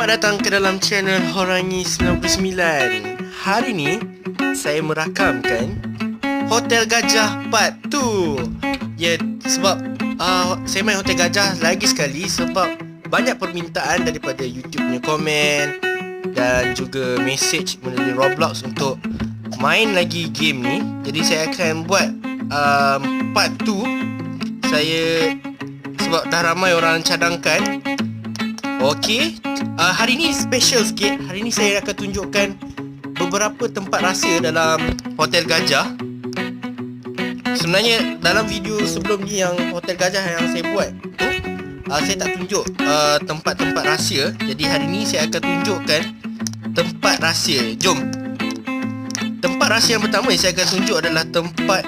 Selamat datang ke dalam channel Horangi 99 Hari ni saya merakamkan Hotel Gajah Part 2 Ya sebab uh, saya main Hotel Gajah lagi sekali Sebab banyak permintaan daripada YouTube punya komen Dan juga message melalui Roblox untuk main lagi game ni. Jadi saya akan buat um, part 2 Saya sebab dah ramai orang cadangkan Okey, uh, hari ni special sikit. Hari ni saya akan tunjukkan beberapa tempat rahsia dalam Hotel Gajah. Sebenarnya dalam video sebelum ni yang Hotel Gajah yang saya buat tu, uh, saya tak tunjuk uh, tempat-tempat rahsia. Jadi hari ni saya akan tunjukkan tempat rahsia. Jom. Tempat rahsia yang pertama yang saya akan tunjuk adalah tempat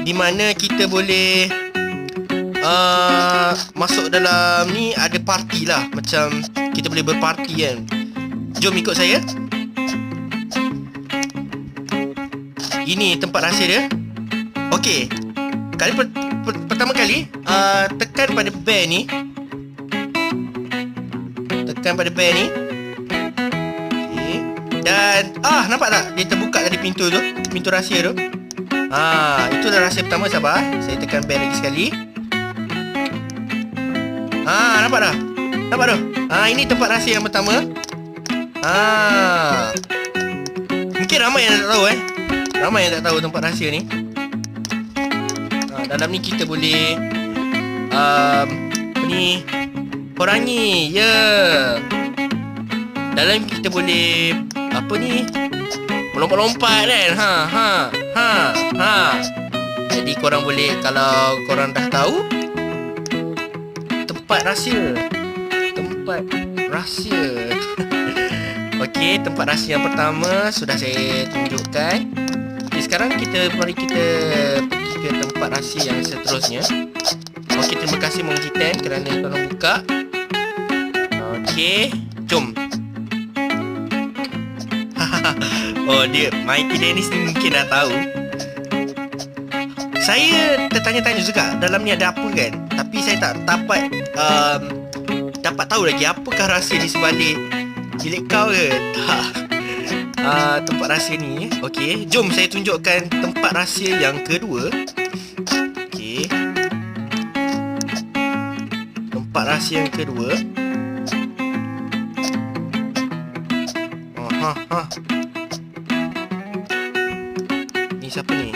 di mana kita boleh uh, masuk dalam ni ada parti lah. Macam kita boleh berparti kan. Jom ikut saya. Ini tempat rahsia dia. Okey. Kali per, per, pertama kali uh, tekan pada bear ni. Tekan pada bear ni. Okay. dan ah nampak tak? Dia terbuka tadi pintu tu pintu rahsia tu. Ah, itu dah rahsia pertama sabar. Saya tekan bear lagi sekali. Ha, nampak dah? Nampak dah? Ha, ini tempat rahsia yang pertama. Ha. Mungkin ramai yang tak tahu eh. Ramai yang tak tahu tempat rahsia ni. Ha, dalam ni kita boleh um, ni? Perangi. Ya. Yeah. Dalam kita boleh apa ni? Melompat-lompat kan? Ha, ha, ha, ha. Jadi korang boleh kalau korang dah tahu tempat rahsia. Tempat rahsia. Okey, tempat rahsia yang pertama Sudah saya tunjukkan. Okay, Sekarang kita Mari kita Pergi ke tempat rahsia yang seterusnya. Okey, terima kasih Mong Jiten Kerana korang buka. Okey Jom. Oh dia Mighty Dennis ni mungkin dah tahu. Saya tertanya-tanya juga Dalam ni ada apa kan? Tapi saya tak dapat um, Dapat tahu lagi Apakah rahsia di sebalik Bilik kau ke Tak uh, Tempat rahsia ni Okey Jom saya tunjukkan Tempat rahsia yang kedua Okey Tempat rahsia yang kedua Oh, ha, ha. Ni siapa ni?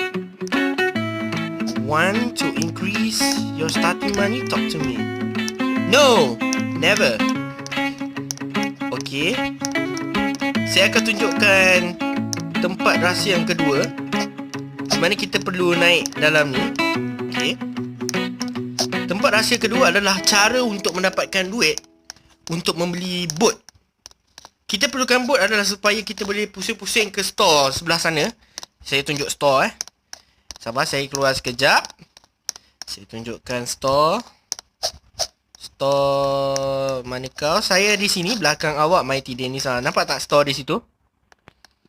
Want to increase your starting money? Talk to me. No, never. Okay. Saya akan tunjukkan tempat rahsia yang kedua. Di mana kita perlu naik dalam ni. Okay. Tempat rahsia kedua adalah cara untuk mendapatkan duit untuk membeli boat. Kita perlukan boat adalah supaya kita boleh pusing-pusing ke store sebelah sana. Saya tunjuk store eh. Sabar saya keluar sekejap. Saya tunjukkan store. Store mana kau? Saya di sini belakang awak Mighty Dennis ah. Nampak tak store di situ?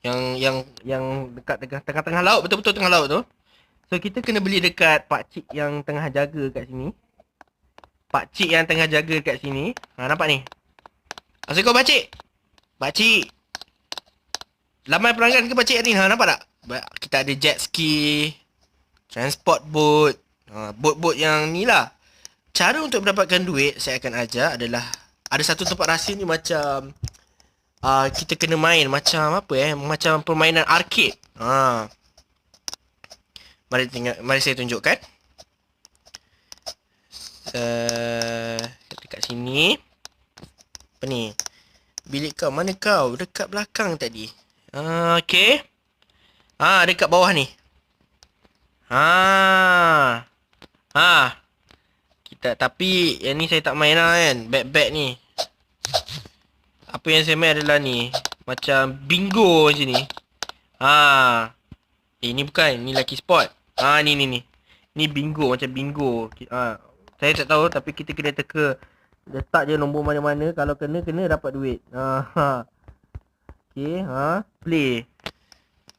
Yang yang yang dekat tengah tengah-tengah laut betul-betul tengah laut tu. So kita kena beli dekat pak cik yang tengah jaga kat sini. Pak cik yang tengah jaga kat sini. Ha nampak ni. Assalamualaikum pak cik. Pak cik. Lamai pelanggan ke pak cik ni? Ha nampak tak? Kita ada jet ski, transport boat, ha, boat-boat yang ni lah. Cara untuk mendapatkan duit saya akan ajar adalah ada satu tempat rahsia ni macam uh, kita kena main macam apa eh macam permainan arcade. Ha. Mari tengok mari saya tunjukkan. Uh, dekat sini. Apa ni? Bilik kau mana kau? Dekat belakang tadi. Uh, okey. Ah, dekat bawah ni. Ha. Ha. Kita tapi yang ni saya tak main lah kan. Back-back ni. Apa yang saya main adalah ni. Macam bingo macam ni. Ha. Eh ni bukan. Ni lucky spot. Ha ni ni ni. Ni bingo macam bingo. Ha. Saya tak tahu tapi kita kena teka. Letak je nombor mana-mana. Kalau kena, kena dapat duit. Ha. ha. Okay. Ha. Play.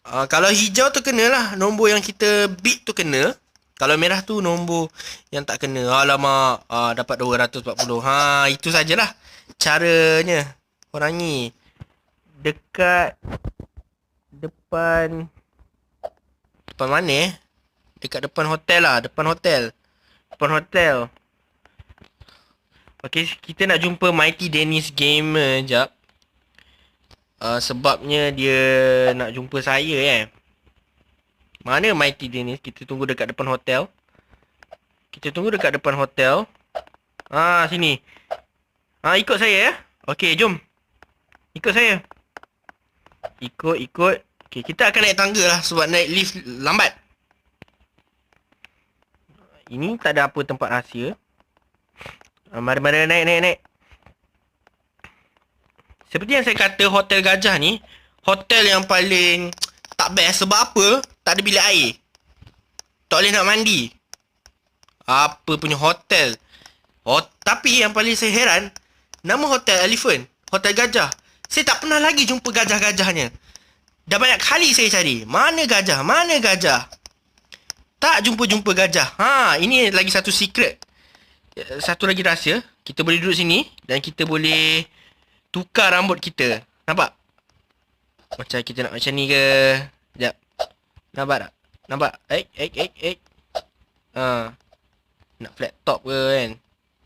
Uh, kalau hijau tu kena lah Nombor yang kita beat tu kena Kalau merah tu nombor yang tak kena Alamak uh, Dapat 240 Ha itu sajalah Caranya Horangi. Dekat depan depan mana eh? Dekat depan hotel lah, depan hotel. Depan hotel. Okay, kita nak jumpa Mighty Dennis Gamer jap. Uh, sebabnya dia nak jumpa saya eh. Mana Mighty Dennis? Kita tunggu dekat depan hotel. Kita tunggu dekat depan hotel. Ah, sini. Ah, ikut saya ya. Okey, jom. Ikut saya. Ikut, ikut. Okey, kita akan naik tangga lah sebab naik lift lambat. Ini tak ada apa tempat rahsia. Uh, mari, mari, naik, naik, naik. Seperti yang saya kata, Hotel Gajah ni, hotel yang paling tak best. Sebab apa? Tak ada bilik air. Tak boleh nak mandi. Apa punya hotel. Oh, tapi yang paling saya heran, nama hotel Elephant, Hotel Gajah. Saya tak pernah lagi jumpa gajah-gajahnya. Dah banyak kali saya cari. Mana gajah? Mana gajah? Tak jumpa-jumpa gajah. Ha, ini lagi satu secret. Satu lagi rahsia. Kita boleh duduk sini dan kita boleh tukar rambut kita. Nampak? Macam kita nak macam ni ke? Sekejap. Nampak tak? Nampak? Eh, eh, eh, eh. Ha. Nak flat top ke kan?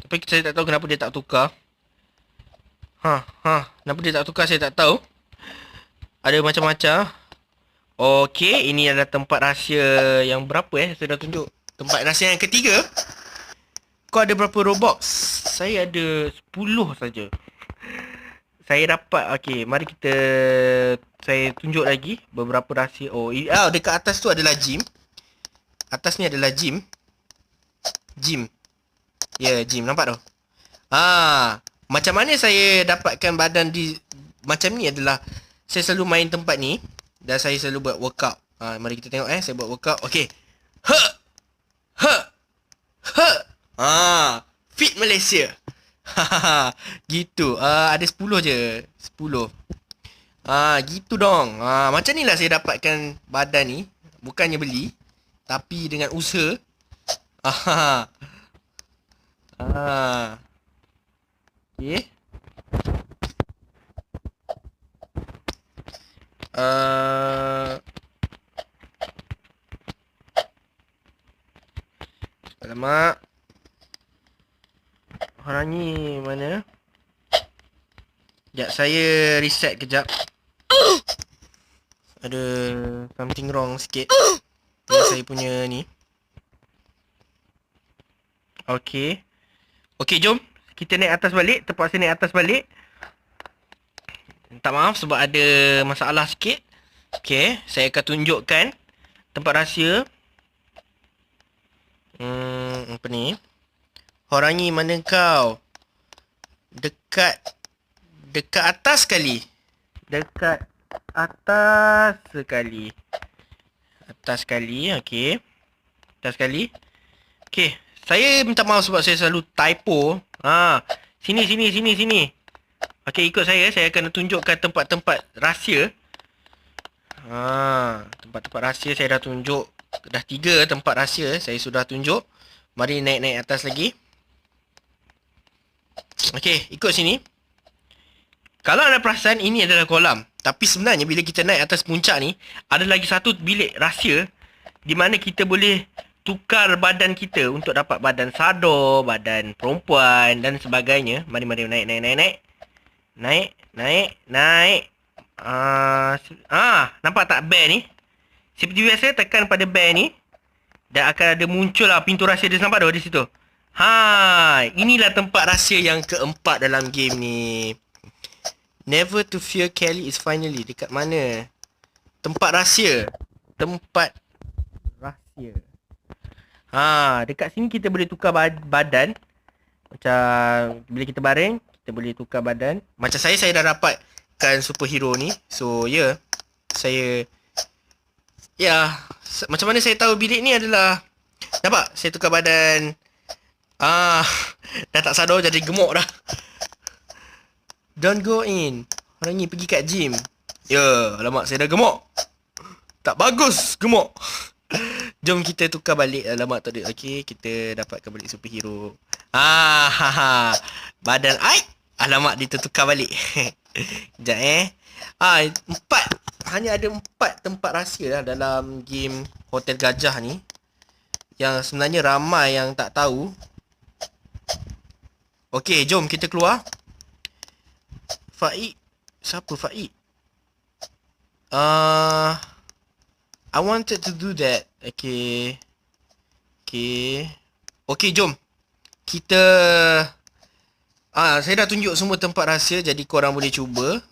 Tapi saya tak tahu kenapa dia tak tukar. Ha, ha. Kenapa dia tak tukar saya tak tahu. Ada macam-macam. Okey, ini adalah tempat rahsia yang berapa eh? Saya dah tunjuk. Tempat rahsia yang ketiga. Kau ada berapa Robux? Saya ada 10 saja. Saya dapat. Okey, mari kita saya tunjuk lagi beberapa rahsia. Oh, oh, dekat atas tu adalah gym. Atas ni adalah gym. Gym. Ya, yeah, gym. Nampak tu? Ah, macam mana saya dapatkan badan di macam ni adalah saya selalu main tempat ni. Dan saya selalu buat workout. Ha, mari kita tengok eh. Saya buat workout. Okay. Ha. Ha. Ha. Ha. Fit Malaysia. Ha. gitu. Uh, ada 10 je. 10. Ha, gitu dong. Ha, macam ni lah saya dapatkan badan ni. Bukannya beli. Tapi dengan usaha. Ha. Ha. Okay. Uh, alamak. Orang ni mana? Sekejap, saya reset kejap. Ada something wrong sikit. Dengan saya punya ni. Okay. Okay, jom. Kita naik atas balik. Terpaksa naik atas balik. Minta maaf sebab ada masalah sikit. Okay, saya akan tunjukkan tempat rahsia. Hmm, apa ni? Horangi mana kau? Dekat dekat atas sekali. Dekat atas sekali. Atas sekali, okey. Atas sekali. Okey, saya minta maaf sebab saya selalu typo. Ha, sini sini sini sini. Okey, ikut saya. Saya akan tunjukkan tempat-tempat rahsia. Ha, tempat-tempat rahsia saya dah tunjuk. Dah tiga tempat rahsia saya sudah tunjuk. Mari naik-naik atas lagi. Okey, ikut sini. Kalau anda perasan, ini adalah kolam. Tapi sebenarnya bila kita naik atas puncak ni, ada lagi satu bilik rahsia di mana kita boleh tukar badan kita untuk dapat badan sado, badan perempuan dan sebagainya. Mari mari naik naik naik naik. Naik, naik, naik. Ah, ah, nampak tak bear ni? Seperti biasa tekan pada bear ni dan akan ada muncul lah pintu rahsia dia nampak dah di situ. Ha, inilah tempat rahsia yang keempat dalam game ni. Never to fear Kelly is finally dekat mana? Tempat rahsia. Tempat rahsia. Ha, dekat sini kita boleh tukar badan. Macam bila kita baring, kita boleh tukar badan. Macam saya, saya dah dapatkan superhero ni. So, ya. Yeah, saya... Ya. Yeah, macam mana saya tahu bilik ni adalah... Nampak? Saya tukar badan. Ah, dah tak sadar jadi gemuk dah. Don't go in. Orang ni pergi kat gym. Ya, yeah, alamak saya dah gemuk. Tak bagus gemuk. Jom kita tukar balik alamak tadi. Okey, kita dapatkan balik superhero. Ah, ha, ha. Badan ai. Alamak dia tertukar balik. Sekejap eh. Ah, empat. Hanya ada empat tempat rahsia lah dalam game Hotel Gajah ni. Yang sebenarnya ramai yang tak tahu. Okey, jom kita keluar. Faik. Siapa Faik? Uh, I wanted to do that. Okay. Okay. Okay, jom. Kita... Ah, saya dah tunjuk semua tempat rahsia jadi korang boleh cuba.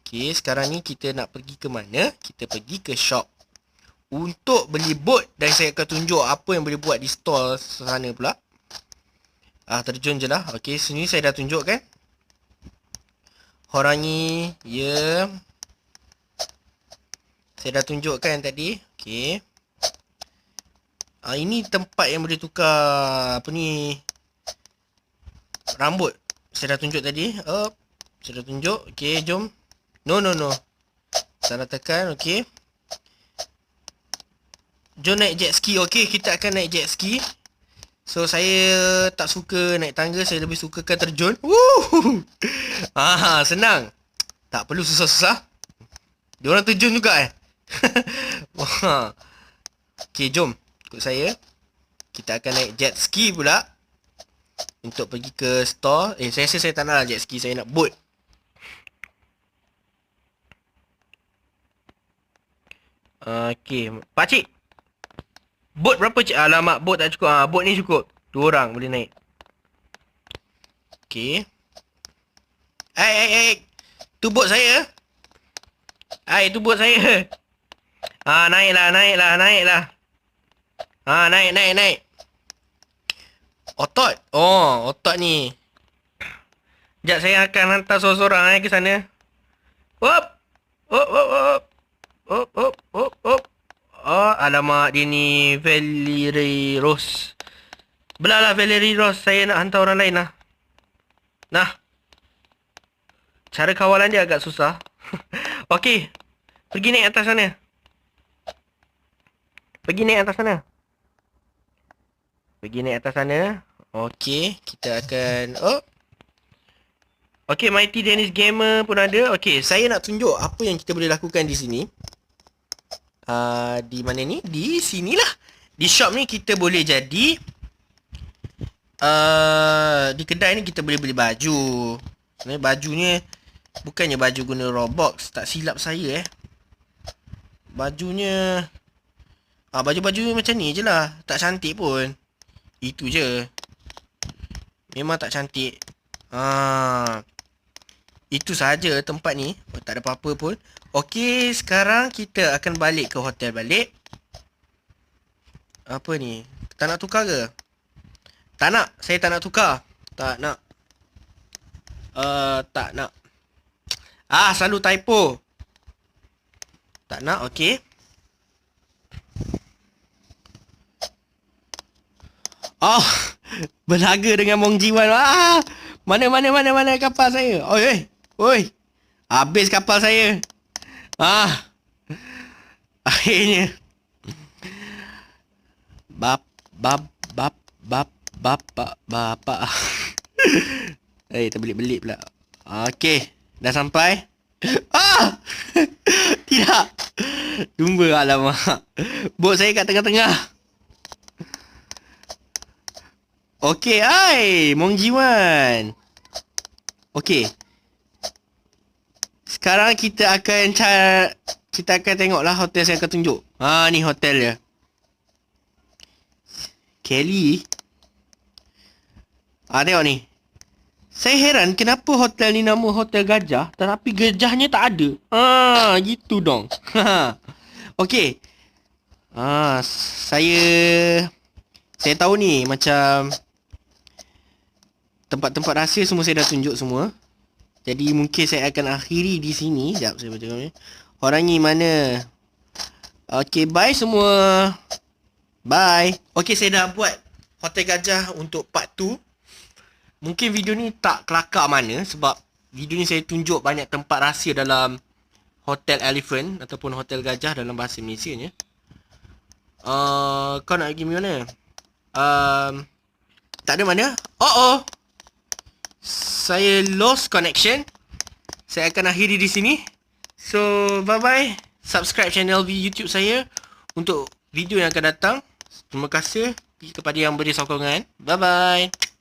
Okay, sekarang ni kita nak pergi ke mana? Kita pergi ke shop. Untuk beli bot dan saya akan tunjuk apa yang boleh buat di store sana pula. Ah, terjun je lah. Okay, sini saya dah tunjuk kan? Horangi, ya. Saya dah tunjukkan tadi. Okay. Ah, ini tempat yang boleh tukar apa ni rambut. Saya dah tunjuk tadi. Up. Saya dah tunjuk. Okay, jom. No, no, no. Salah tekan. Okay. Jom naik jet ski. Okay, kita akan naik jet ski. So, saya tak suka naik tangga. Saya lebih suka kan terjun. Woo! Ah, senang. Tak perlu susah-susah. Dia orang terjun juga eh. Wah. Okay, jom ikut saya. Kita akan naik jet ski pula. Untuk pergi ke store. Eh, saya rasa saya tak nak lah jet ski. Saya nak boat. Okay. Pakcik. Boat berapa cik? Alamak, boat tak cukup. Ha, boat ni cukup. Dua orang boleh naik. Okay. Hai, hai, hai. Tu boat saya. Hai, tu boat saya. Ha, naiklah, naiklah, naiklah. Ha, naik, naik, naik. Otot. Oh, otot ni. Sekejap saya akan hantar seorang-seorang eh ke sana. Hop. Hop, hop, hop. Hop, hop, hop, hop. Oh, alamak dia ni Valerie Rose. Belah lah Valerie Rose. Saya nak hantar orang lain lah. Nah. Cara kawalan dia agak susah. Okey. Pergi naik atas sana. Pergi naik atas sana. Pergi naik atas sana. Okey, kita akan oh. Okey, Mighty Dennis Gamer pun ada. Okey, saya nak tunjuk apa yang kita boleh lakukan di sini. Uh, di mana ni? Di sinilah. Di shop ni kita boleh jadi uh, di kedai ni kita boleh beli baju. Sebenarnya bajunya bukannya baju guna Roblox, tak silap saya eh. Bajunya ah baju-baju macam ni je lah, tak cantik pun. Itu je. Memang tak cantik. Ha. Itu saja tempat ni. Oh, tak ada apa-apa pun. Okey, sekarang kita akan balik ke hotel balik. Apa ni? Tak nak tukar ke? Tak nak. Saya tak nak tukar. Tak nak. Uh, tak nak. Ah, selalu typo. Tak nak, okey. Oh, berlaga dengan Mong Jiwan. Ah, mana mana mana mana kapal saya? Oi. Oi. Habis kapal saya. Ah. Akhirnya. Bap bap bap bap bap bap bap. Eh, terbelit-belit pula. Okey, dah sampai. Ah! Tidak. Jumpa alamak. Bot saya kat tengah-tengah. Okey, hai, Mong Jiwan. Okey. Sekarang kita akan cari kita akan tengoklah hotel saya akan tunjuk. Ha ni hotel dia. Kelly. Ah tengok ni. Saya heran kenapa hotel ni nama Hotel Gajah tetapi gajahnya tak ada. Ha gitu dong. Ha. Okey. Ah saya saya tahu ni macam tempat-tempat rahsia semua saya dah tunjuk semua. Jadi mungkin saya akan akhiri di sini. Sekejap saya baca ni. Orang ni mana? Okay, bye semua. Bye. Okay, saya dah buat Hotel Gajah untuk part 2. Mungkin video ni tak kelakar mana sebab video ni saya tunjuk banyak tempat rahsia dalam Hotel Elephant ataupun Hotel Gajah dalam bahasa Malaysia ni. Uh, kau nak pergi mana? Um, tak ada mana? Oh oh saya lost connection. saya akan akhiri di sini. So, bye-bye. Subscribe channel YouTube saya untuk video yang akan datang. Terima kasih kepada yang beri sokongan. Bye-bye.